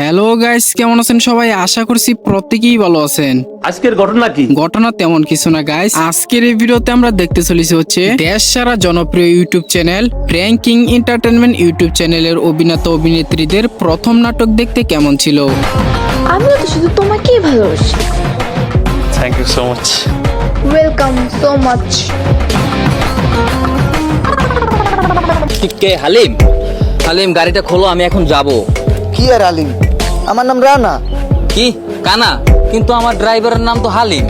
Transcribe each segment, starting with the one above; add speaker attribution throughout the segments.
Speaker 1: Hello guys কেমন আছেন সবাই? আশা করছি প্রত্যেকেই ভালো আছেন।
Speaker 2: আজকের ঘটনা কি?
Speaker 1: ঘটনা তেমন কিছু না গাইস আজকের এই ভিডিওতে আমরা দেখতে চলেছি হচ্ছে দেশ সারা জনপ্রিয় YouTube channel ranking entertainment YouTube চ্যানেলের অভিনেতা অভিনেত্রীদের প্রথম নাটক দেখতে কেমন ছিল?
Speaker 3: আমিও তো শুধু তোমাকেই ভালোবাসি।
Speaker 2: Thank you so much
Speaker 3: welcome so much
Speaker 4: কে হালিম? হালিম গাড়িটা খোলো আমি এখন যাব।
Speaker 5: কি আর আলিম আমার নাম রানা।
Speaker 4: কি? কানা? কিন্তু আমার ড্রাইভারের নাম তো হালিম।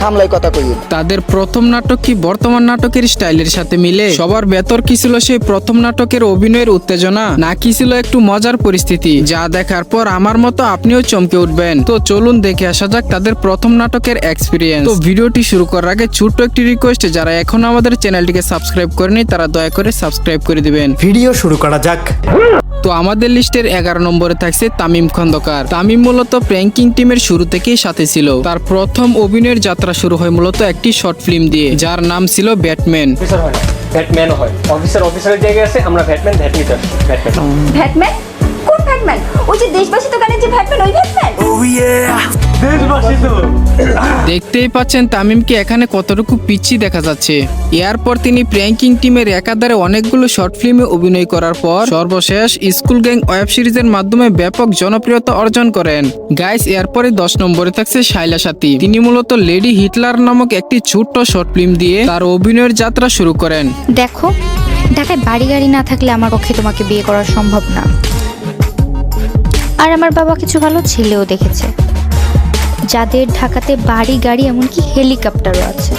Speaker 5: সামলাই কথা কইন
Speaker 1: তাদের প্রথম নাটক কি বর্তমান নাটকের স্টাইলের সাথে মিলে? সবার বেতর কি ছিল সেই প্রথম নাটকের অভিনয়ের উত্তেজনা? না কি ছিল একটু মজার পরিস্থিতি? যা দেখার পর আমার মতো আপনিও চমকে উঠবেন। তো চলুন দেখে আসা যাক তাদের প্রথম নাটকের এক্সপিরিয়েন্স তো ভিডিওটি শুরু করার আগে ছোট্ট একটি রিকোয়েস্ট যারা এখনও আমাদের চ্যানেলটিকে সাবস্ক্রাইব করেনি তারা দয়া করে সাবস্ক্রাইব করে দিবেন।
Speaker 6: ভিডিও শুরু করা যাক।
Speaker 1: তো আমাদের লিস্টের এগারো নম্বরে থাকছে তামিম খন্দকার। তামিম মূলত প্র্যাঙ্কিং টিমের শুরু থেকেই সাথে ছিল। তার প্রথম অভিনয়ের যাত্রা শুরু হয় মূলত একটি শর্ট ফিল্ম দিয়ে যার নাম ছিল ব্যাটম্যান।
Speaker 2: ব্যাটম্যান হয়। অফিসার অফিসারের জায়গায় আছে আমরা ব্যাটম্যান ব্যাটম্যান
Speaker 7: ব্যাটম্যান। কোন ব্যাটম্যান? ওই যে দেশবাসী দোকানের যে ব্যাটম্যান ওই ব্যাটম্যান?
Speaker 2: ও তো
Speaker 1: দেখতেই পাচ্ছেন তামিমকে এখানে কতটুকু পিচ্ছি দেখা যাচ্ছে। এরপর তিনি প্র্যাঙ্কিং টিমের একাধারে অনেকগুলো শর্ট ফিল্মে অভিনয় করার পর সর্বশেষ স্কুল গ্যাং ওয়েব সিরিজের মাধ্যমে ব্যাপক জনপ্রিয়তা অর্জন করেন। গাইস এরপরে দশ নম্বরে থাকছে শাইলা সাথী। তিনি মূলত লেডি হিটলার নামক একটি ছোট্ট শর্ট ফিল্ম দিয়ে তার অভিনয়ের যাত্রা শুরু করেন।
Speaker 8: দেখো ঢাকায় বাড়ি গাড়ি না থাকলে আমার পক্ষে তোমাকে বিয়ে করা সম্ভব না। আর আমার বাবা কিছু ভালো ছেলেও দেখেছে। যাদের ঢাকাতে বাড়ি গাড়ি এমনকি হেলিকপ্টারও আছে।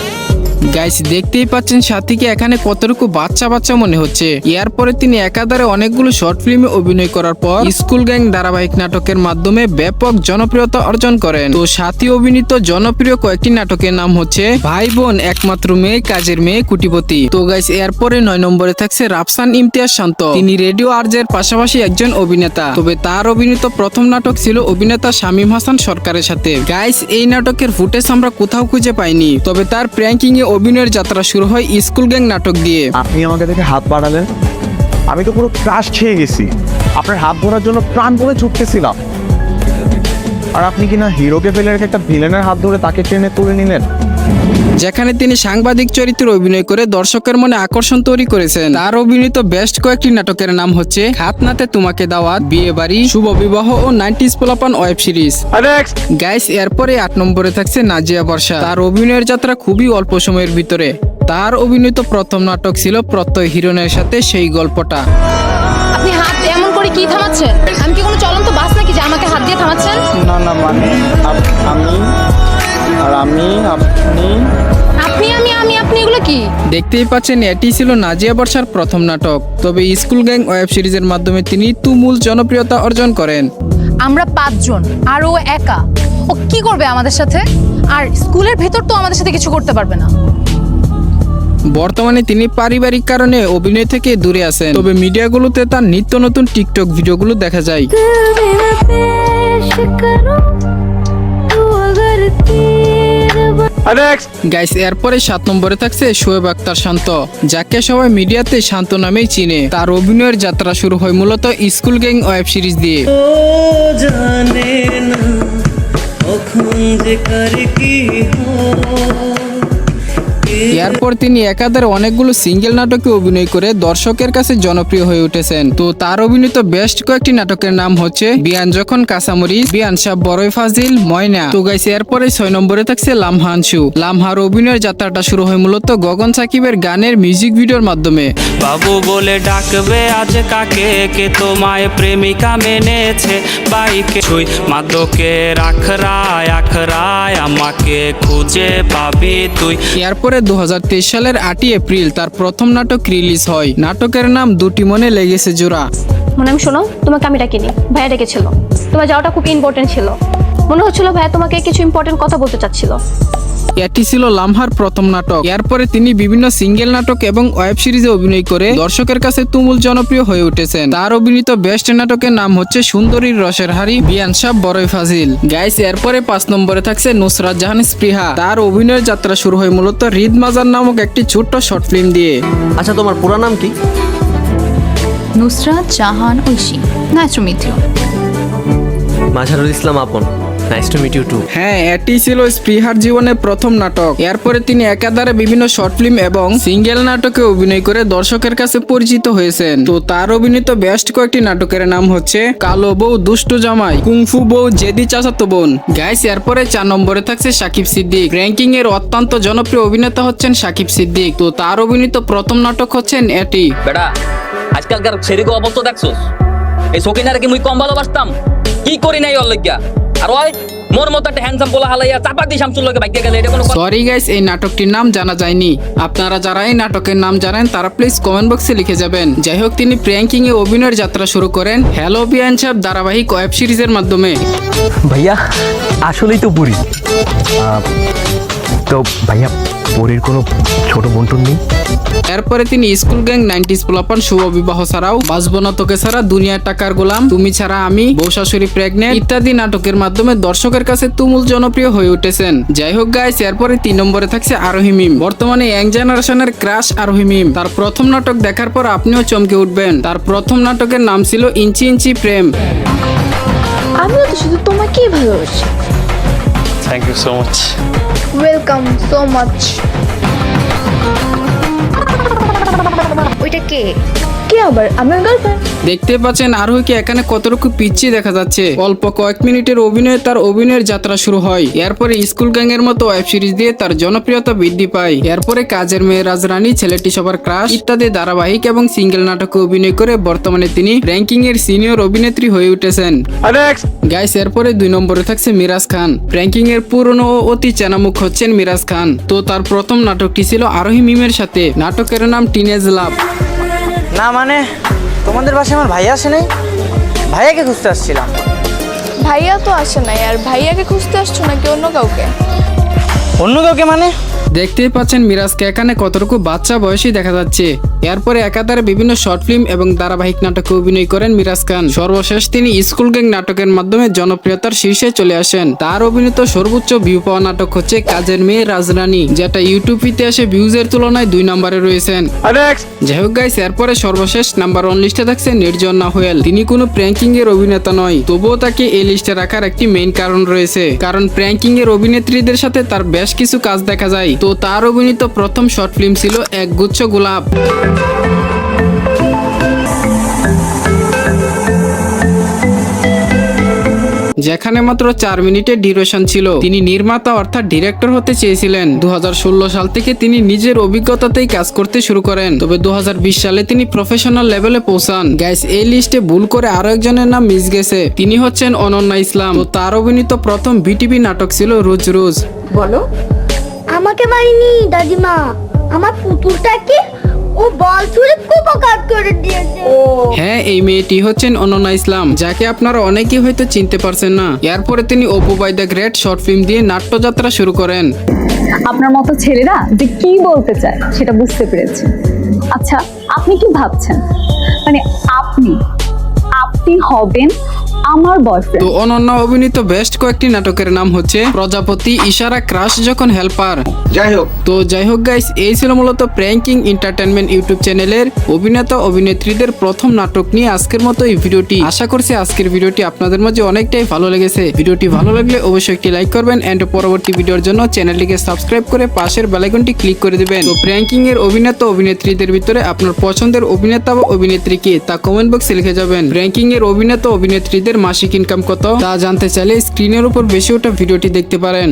Speaker 1: গাইস দেখতেই পাচ্ছেন সাথীকে এখানে কতটুকু বাচ্চা বাচ্চা মনে হচ্ছে। এরপরে তিনি একাধারে অনেকগুলো শর্ট ফিল্মে অভিনয় করার পর স্কুল গ্যাং ধারাবাহিক নাটকের মাধ্যমে ব্যাপক জনপ্রিয়তা অর্জন করেন। তো সাথী অভিনীত জনপ্রিয় কয়েকটি নাটকের নাম হচ্ছে ভাই বোন, একমাত্র মেয়ে, কাজের মেয়ে, কুটিপতি। তো গাইস এরপরে নয় নম্বরে থাকছে রাফসান ইমতিয়াজ শান্ত। তিনি রেডিও আর্জের পাশাপাশি একজন অভিনেতা। তবে তার অভিনীত প্রথম নাটক ছিল অভিনেতা শামীম হাসান সরকারের সাথে। গাইস এই নাটকের ফুটেজ আমরা কোথাও খুঁজে পাইনি। তবে তার প্র্যাঙ্কিং এ অভিনয়ের যাত্রা শুরু হয় স্কুল গ্যাং নাটক দিয়ে।
Speaker 6: আপনি আমাকে দেখে হাত বাড়ালেন। আমি তো পুরো ক্রাশ খেয়ে গেছি। আপনার হাত ধরার জন্য প্রাণ করে ছুটতেছিলাম। আর আপনি কিনা হিরোকে ফেলে রেখে একটা ভিলেনের হাত ধরে তাকে ট্রেনে তুলে নিলেন?
Speaker 1: যেখানে তিনি সাংবাদিক চরিত্রে অভিনয় করে দর্শকের মনে আকর্ষণ তৈরি করেছেন। তার অভিনীত বেস্ট কয়েকটি নাটকের নাম হচ্ছে খাতনাতে তোমাকে দাওয়াত বিয়ে বাড়ি শুভ বিবাহ ও নাইনটিস পোলাপান ওয়েব সিরিজ। গাইস এরপরে আট নম্বরে থাকছে নাজিয়া বর্ষা। তার অভিনয়ের যাত্রা খুবই অল্প সময়ের ভিতরে। তার অভিনীত প্রথম নাটক ছিল প্রত্যয় হিরণের সাথে সেই গল্পটা।
Speaker 9: আপনি হাত এমন করে কি থামাচ্ছেন? আমি কি কোনো চলন্ত বাস নাকি যে আমাকে হাত দিয়ে থামাচ্ছেন?
Speaker 6: না না মানে আমি আর আমি আপনি?
Speaker 9: আপনি আমি আমি আপনি এগুলো কি?
Speaker 1: দেখতেই পাচ্ছেন এটি ছিল নাজিয়া বর্ষার প্রথম নাটক। তবে স্কুল গ্যাং ওয়েব সিরিজের মাধ্যমে তিনি তুমুল জনপ্রিয়তা অর্জন করেন।
Speaker 9: আমরা পাঁচজন আর ও একা। ও কি করবে আমাদের সাথে? আর স্কুলের ভেতর তো আমাদের সাথে কিছু করতে পারবে না।
Speaker 1: বর্তমানে তিনি পারিবারিক কারণে অভিনয় থেকে দূরে আছেন। তবে মিডিয়াগুলোতে তার নিত্য নতুন টিকটক ভিডিওগুলো দেখা যায়। গাইস এরপরে সাত নম্বরে থাকছে শোয়েব আক্তার শান্ত যাকে সবাই মিডিয়াতে শান্ত নামেই চিনে। তার অভিনয়ের যাত্রা শুরু হয় মূলত স্কুল গ্যাং ওয়েব সিরিজ দিয়ে। এরপর তিনি একাধারে অনেকগুলো সিঙ্গেল নাটকে অভিনয় করে দর্শকের কাছে জনপ্রিয় হয়ে উঠেছেন। তো তার অভিনীত বেস্ট কয়েকটি নাটকের নাম হচ্ছে বিয়ান যখন কাঁচামরিচ, বিয়ান সাহ বড়ই ফাজিল, ময়না। তো গাইছে এরপরে ছয় নম্বরে থাকছে লামহানসু লামহার অভিনয়ের যাত্রাটা শুরু হয় মূলত গগন সাকিবের গানের মিউজিক ভিডিওর মাধ্যমে।
Speaker 10: বাবু বলে ডাকবে আজ কাকে? কে তোমায় প্রেমিকা মেনেছে? বাইকে ছুই মাদকে রাখরায় আখরায় আমাকে খুঁজে পাবি তুই।
Speaker 1: এরপরে দু হাজার তেইশ সালের আটই এপ্রিল তার প্রথম নাটক রিলিজ হয়। নাটকের নাম দুটি মনে লেগেছে জোড়া।
Speaker 3: মনে আমি শোনো তোমাকে আমি ডাকিনি। ভাইয়া ডেকেছিল। তোমার যাওয়াটা খুব ইম্পর্টেন্ট ছিল। মনে হচ্ছিল ভাইয়া তোমাকে কিছু ইম্পর্টেন্ট কথা বলতে চাচ্ছিল।
Speaker 1: এটি ছিল লামহার প্রথম নাটক। এরপরে তিনি বিভিন্ন সিঙ্গেল নাটক এবং ওয়েব সিরিজে অভিনয় করে দর্শকের কাছে তুমুল জনপ্রিয় হয়ে উঠেছেন। তার অভিনীত বেস্ট নাটকের নাম হচ্ছে সুন্দরীর রসের হাড়ি বিয়ান সাহ বড়ই ফাজিল। গাইস এরপরে পাঁচ নম্বরে থাকছে নুসরাত জাহান স্পৃহা। তার অভিনয়ের যাত্রা শুরু হয় মূলত রিদ মাজার নামক একটি ছোট্ট শর্ট ফিল্ম দিয়ে।
Speaker 5: আচ্ছা তোমার পুরো নাম কি?
Speaker 9: Nusrat Jahan Oishi to
Speaker 2: Majharul Islam Apon. Nice to meet you too
Speaker 1: হ্যাঁ এটি ছিল স্পৃহার জীবনের প্রথম নাটক। এরপরে তিনি একাধারে বিভিন্ন শর্ট ফিল্ম এবং সিঙ্গেল নাটকে অভিনয় করে দর্শকের কাছে পরিচিত হয়েছেন। তো তার অভিনীত বেস্ট কয়েকটি নাটকের নাম হচ্ছে কালো বউ দুষ্টু জামাই কুংফু বউ জেদি চাচাতো বোন। গাইস এরপরে চার নম্বরে থাকছে সাকিব সিদ্দিক। র্যাঙ্কিং এর অত্যন্ত জনপ্রিয় অভিনেতা হচ্ছেন সাকিব সিদ্দিক। তো তার অভিনীত প্রথম নাটক হচ্ছেন এটি।
Speaker 4: বেটা আজকালকার সেদিকে অবস্থা দেখছোস? এই সকিনারে কি মুই কম ভালোবাসতাম? কি করি নাই লজ্ঞা আর ওই মোর মতো একটা হ্যান্ডসাম পোলা হালাইয়া চাপা দিয়ে শামসুর লগে গেলে এটা কোনো
Speaker 1: সরি গাইস এই নাটকটির নাম জানা যায়নি। আপনারা যারা এই নাটকের নাম জানেন তারা প্লিজ কমেন্ট বক্সে লিখে যাবেন। যাই হোক তিনি প্র্যাঙ্কিং এ অভিনয়ের যাত্রা শুরু করেন হ্যালো বিয়ান সাহেব ধারাবাহিক ওয়েব সিরিজের মাধ্যমে।
Speaker 2: ভাইয়া আসলেই তো বুড়ি। তো ভাইয়া পরীর কোনো ছোট বন্টন নেই?
Speaker 1: এরপরে তিনি স্কুল গ্যাং নাইনটিস প্লাপান শুভ বিবাহ ছাড়াও বাঁচবো না তোকে ছাড়া দুনিয়ার টাকার গোলাম। তুমি ছাড়া আমি বউ শাশুড়ি প্রেগনেন্ট ইত্যাদি নাটকের মাধ্যমে দর্শকের কাছে তুমুল জনপ্রিয় হয়ে উঠেছেন। যাই হোক গাইস এরপরে তিন নম্বরে থাকছে আরোহী মিম বর্তমানে ইয়াং জেনারেশনের ক্রাশ আরোহী মিম তার প্রথম নাটক দেখার পর আপনিও চমকে উঠবেন। তার প্রথম নাটকের নাম ছিল ইঞ্চি ইঞ্চি প্রেম।
Speaker 3: আমিও তো শুধু তোমাকেই ভালোবাসি।
Speaker 2: Thank you so much
Speaker 3: welcome so much
Speaker 8: ওইটা কে?
Speaker 3: কে আবার? আমার গার্লফ্রেন্ড
Speaker 1: দেখতে পাচ্ছেন আরোহীকে এখানে কতটুকু পিছিয়ে দেখা যাচ্ছে। অল্প কয়েক মিনিটের অভিনয়ে তার অভিনয়ের যাত্রা শুরু হয়। এরপরে স্কুল গ্যাং এর মতো ওয়েব সিরিজ দিয়ে তার জনপ্রিয়তা বৃদ্ধি পায়। এরপরে কাজের মেয়ে রাজরানী ছেলেটি সবার ক্রাশ ইত্যাদি ধারাবাহিক এবং সিঙ্গেল নাটকে অভিনয় করে বর্তমানে তিনি র্যাঙ্কিং এর সিনিয়র অভিনেত্রী হয়ে উঠেছেন। গাইস এরপরে দুই নম্বরে থাকছে মিরাজ খান। র্যাঙ্কিং এর পুরনো ও অতি চেনামুখ হচ্ছেন মিরাজ খান। তো তার প্রথম নাটকটি ছিল আরোহী মিমের সাথে। নাটকের নাম টিনেজ লাভ
Speaker 5: না মানে তোমাদের বাসায় আমার ভাইয়া আসে নাই? ভাইয়াকে খুঁজতে আসছিলাম।
Speaker 3: ভাইয়া তো আসে নাই আর ভাইয়াকে খুঁজতে আসছো নাকি অন্য কাউকে?
Speaker 5: অন্য কাউকে মানে?
Speaker 1: দেখতেই পাচ্ছেন মিরাজকে এখানে কতটুকু বাচ্চা বয়সী দেখা যাচ্ছে। এরপরে একাধারে বিভিন্ন শর্ট ফিল্ম এবং ধারাবাহিক নাটকে অভিনয় করেন মিরাজ খান। সর্বশেষ তিনি স্কুল গ্যাং নাটকের মাধ্যমে জনপ্রিয়তার শীর্ষে চলে আসেন। তার অভিনীত সর্বোচ্চ ভিউ পাওয়া নাটক হচ্ছে কাজের মেয়ে রাজরানী যেটা ইউটিউব ইতিহাসে ভিউজের তুলনায় দুই নম্বরে রয়েছেন। যাই হোক গাইস এরপরে সর্বশেষ নাম্বার ওয়ান লিস্টে থাকছে নির্জনা হোয়েল তিনি কোনো প্র্যাঙ্কিং এর অভিনেতা নয় তবুও তাকে এই লিস্টে রাখার একটি মেইন কারণ রয়েছে। কারণ প্র্যাঙ্কিং এর অভিনেত্রীদের সাথে তার বেশ কিছু কাজ দেখা যায়। তো তার অভিনীত প্রথম শর্ট ফিল্ম ছিল এক গুচ্ছ গোলাপ। যেখানে মাত্র চার মিনিটের ডিউরেশন ছিল। তিনি নির্মাতা অর্থাৎ ডিরেক্টর হতে চেয়েছিলেন। দু হাজার ষোলো সাল থেকে তিনি নিজের অভিজ্ঞতাতেই কাজ করতে শুরু করেন। তবে দু হাজার বিশ সালে তিনি প্রফেশনাল লেভেলে পৌঁছান। গ্যাস এই লিস্টে ভুল করে আরও একজনের নাম মিস গেছে। তিনি হচ্ছেন অনন্যা ইসলাম। তো তার অভিনীত প্রথম বিটিভি নাটক ছিল রোজ রোজ।
Speaker 7: বলো। আমাকে মারিনি দাদিমা। আমার পুতুলটাকে ও বল ছুঁড়ে কুপকার করে দিয়েছে।
Speaker 1: হ্যাঁ এই মেয়েটি হচ্ছেন অনন্যা ইসলাম যাকে আপনারা অনেকেই হয়তো চিনতে পারছেন না। এরপরে তিনি Apu by the great short film দিয়ে নাট্যযাত্রা শুরু করেন।
Speaker 11: আপনার মতো ছেলেরা যে কি বলতে চায় সেটা বুঝতে পেরেছি। আচ্ছা আপনি কি ভাবছেন? মানে আপনি আপনি হবেন আমার বয়ফ্রেন্ড
Speaker 1: তো অনন্য অভিনীত বেস্ট কয়েকটি নাটকের নাম হচ্ছে প্রজাপতি ইশারা ক্রাশ যখন হেল্পার।
Speaker 6: যাই হোক।
Speaker 1: তো যাই হোক গাইস এই ছিল মূলত প্র্যাঙ্কিং এন্টারটেনমেন্ট ইউটিউব চ্যানেলের অভিনেতা অভিনেত্রীদের প্রথম নাটক নিয়ে আজকের মতো এই ভিডিওটি। আশা করছি আজকের ভিডিওটি আপনাদের মাঝে অনেকটাই ভালো লেগেছে। ভিডিওটি ভালো লাগলে অবশ্যই একটি লাইক করবেন এন্ড পরবর্তী ভিডিওর জন্য চ্যানেলটিকে সাবস্ক্রাইব করে পাশের বেলাইকনটি ক্লিক করে দিবেন। তো প্র্যাঙ্কিং এর অভিনেতা অভিনেত্রীদের ভিতরে আপনার পছন্দের অভিনেতা বা অভিনেত্রী কে তা কমেন্ট বক্সে লিখে যাবেন। র্যাঙ্কিং এর অভিনেতা অভিনেত্রীদের মাসিক ইনকাম কত তা জানতে চাইলে স্ক্রিনের উপর বেশি ওটা ভিডিওটি দেখতে পারেন।